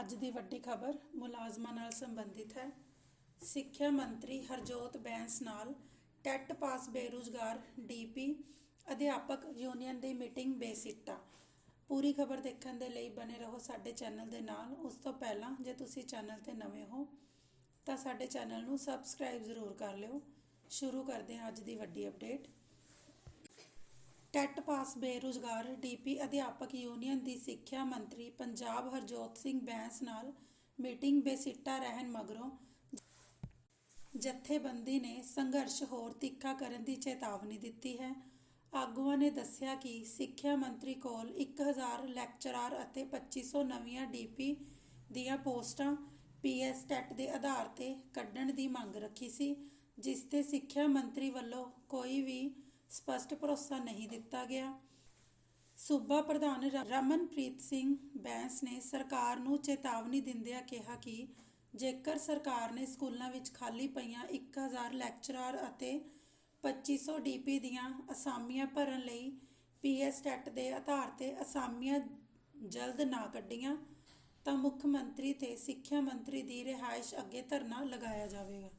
ਅੱਜ ਦੀ ਵੱਡੀ ਖਬਰ ਮੁਲਾਜ਼ਮਾਂ ਨਾਲ ਸੰਬੰਧਿਤ ਹੈ। ਸਿੱਖਿਆ ਮੰਤਰੀ ਹਰਜੋਤ ਬੈਂਸ ਨਾਲ ਟੈਟ ਪਾਸ ਬੇਰੁਜ਼ਗਾਰ ਡੀਪੀ ਅਧਿਆਪਕ ਯੂਨੀਅਨ ਦੀ ਮੀਟਿੰਗ ਬੇਸਿੱਟਾ। ਪੂਰੀ ਖਬਰ ਦੇਖਣ ਦੇ ਲਈ ਬਨੇ ਰਹੋ ਸਾਡੇ ਚੈਨਲ ਦੇ ਨਾਲ। ਉਸ ਤੋਂ ਪਹਿਲਾਂ ਜੇ ਤੁਸੀਂ ਚੈਨਲ ਤੇ ਨਵੇਂ ਹੋ, ਤਾਂ ਸਾਡੇ ਚੈਨਲ ਨੂੰ ਸਬਸਕ੍ਰਾਈਬ ਜ਼ਰੂਰ ਕਰ ਲਿਓ। ਸ਼ੁਰੂ ਕਰਦੇ ਹਾਂ ਅੱਜ ਦੀ ਵੱਡੀ ਅਪਡੇਟ। ਟੈਟ ਪਾਸ ਬੇਰੁਜ਼ਗਾਰ ਡੀਪੀ ਅਧਿਆਪਕ ਯੂਨੀਅਨ ਦੀ ਸਿੱਖਿਆ ਮੰਤਰੀ ਪੰਜਾਬ ਹਰਜੋਤ ਸਿੰਘ ਬੈਂਸ ਨਾਲ ਮੀਟਿੰਗ ਬੇਸਿੱਟਾ ਰਹਿਣ ਮਗਰੋਂ ਜਥੇਬੰਦੀ ਨੇ ਸੰਘਰਸ਼ ਹੋਰ ਤਿੱਖਾ ਕਰਨ ਦੀ ਚੇਤਾਵਨੀ ਦਿੱਤੀ ਹੈ। ਆਗੂਆਂ ਨੇ ਦੱਸਿਆ ਕਿ ਸਿੱਖਿਆ ਮੰਤਰੀ ਕੋਲ 1000 ਲੈਕਚਰਾਰ ਅਤੇ 2500 ਨਵੀਆਂ ਡੀਪੀ ਦੀਆਂ ਪੋਸਟਾਂ ਪੀਐਸ ਟੈਟ ਦੇ ਆਧਾਰ ਤੇ ਕੱਢਣ ਦੀ ਮੰਗ ਰੱਖੀ ਸੀ, ਜਿਸ ਤੇ ਸਿੱਖਿਆ ਮੰਤਰੀ ਵੱਲੋਂ ਕੋਈ ਵੀ ਸਪਸ਼ਟ ਭਰੋਸਾ ਨਹੀਂ ਦਿੱਤਾ ਗਿਆ। ਸੂਬਾ ਪ੍ਰਧਾਨ ਰ- ਰਮਨਪ੍ਰੀਤ ਸਿੰਘ ਬੈਂਸ ਨੇ ਸਰਕਾਰ ਨੂੰ ਚੇਤਾਵਨੀ ਦਿੰਦਿਆਂ ਕਿਹਾ ਕਿ ਜੇਕਰ ਸਰਕਾਰ ਨੇ ਸਕੂਲਾਂ ਵਿੱਚ ਖਾਲੀ ਪਈਆਂ 1000 ਲੈਕਚਰਾਰ ਅਤੇ 2500 ਡੀਪੀ ਦੀਆਂ ਅਸਾਮੀਆਂ ਭਰਨ ਲਈ ਪੀਐਸ ਟੈਟ ਦੇ ਆਧਾਰ ਤੇ ਅਸਾਮੀਆਂ ਜਲਦ ਨਾ ਕੱਢੀਆਂ, ਤਾਂ ਮੁੱਖ ਮੰਤਰੀ ਤੇ ਸਿੱਖਿਆ ਮੰਤਰੀ ਦੀ ਰਿਹਾਇਸ਼ ਅੱਗੇ ਧਰਨਾ ਲਗਾਇਆ ਜਾਵੇਗਾ।